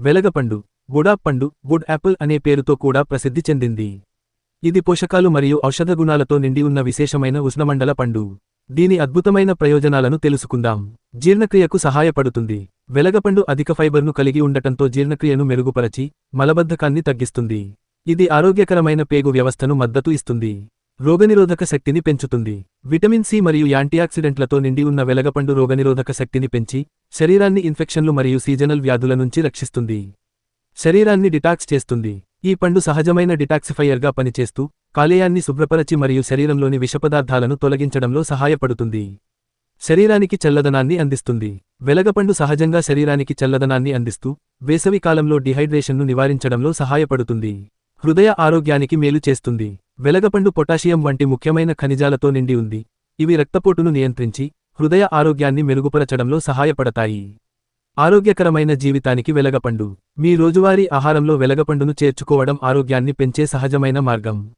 వెలగపండు బుడాపండు పండు good Apple అనే పేరుతో కూడా ప్రసిద్ధి చెందింది. ఇది పోషకాలు మరియు ఔషధ గుణాలతో నిండి ఉన్న విశేషమైన ఉష్ణమండల పండు. దీని అద్భుతమైన ప్రయోజనాలను తెలుసుకుందాం. జీర్ణక్రియకు సహాయపడుతుంది. వెలగపండు అధిక ఫైబర్ను కలిగి ఉండటంతో జీర్ణక్రియను మెరుగుపరచి మలబద్ధకాన్ని తగ్గిస్తుంది. ఇది ఆరోగ్యకరమైన పేగు వ్యవస్థను మద్దతు ఇస్తుంది. రోగనిరోధక శక్తిని పెంచుతుంది. విటమిన్ సి మరియు యాంటీఆక్సిడెంట్లతో నిండి ఉన్న వెలగపండు రోగనిరోధక శక్తిని పెంచి శరీరాన్ని ఇన్ఫెక్షన్లు మరియు సీజనల్ వ్యాధుల నుంచి రక్షిస్తుంది. శరీరాన్ని డిటాక్స్ చేస్తుంది. ఈ పండు సహజమైన డిటాక్సిఫైయర్గా పనిచేస్తూ కాలేయాన్ని శుభ్రపరచి మరియు శరీరంలోని విషపదార్థాలను తొలగించడంలో సహాయపడుతుంది. శరీరానికి చల్లదనాన్ని అందిస్తుంది. వెలగపండు సహజంగా శరీరానికి చల్లదనాన్ని అందిస్తూ వేసవి కాలంలో డిహైడ్రేషన్ను నివారించడంలో సహాయపడుతుంది. హృదయ ఆరోగ్యానికి మేలు చేస్తుంది. వెలగపండు పొటాషియం వంటి ముఖ్యమైన ఖనిజాలతో నిండి ఉంది. ఇవి రక్తపోటును నియంత్రించి హృదయ ఆరోగ్యాన్ని మెరుగుపరచడంలో సహాయపడతాయి. ఆరోగ్యకరమైన జీవితానికి వెలగపండు. మీ రోజువారీ ఆహారంలో వెలగపండును చేర్చుకోవడం ఆరోగ్యాన్ని పెంచే సహజమైన మార్గం.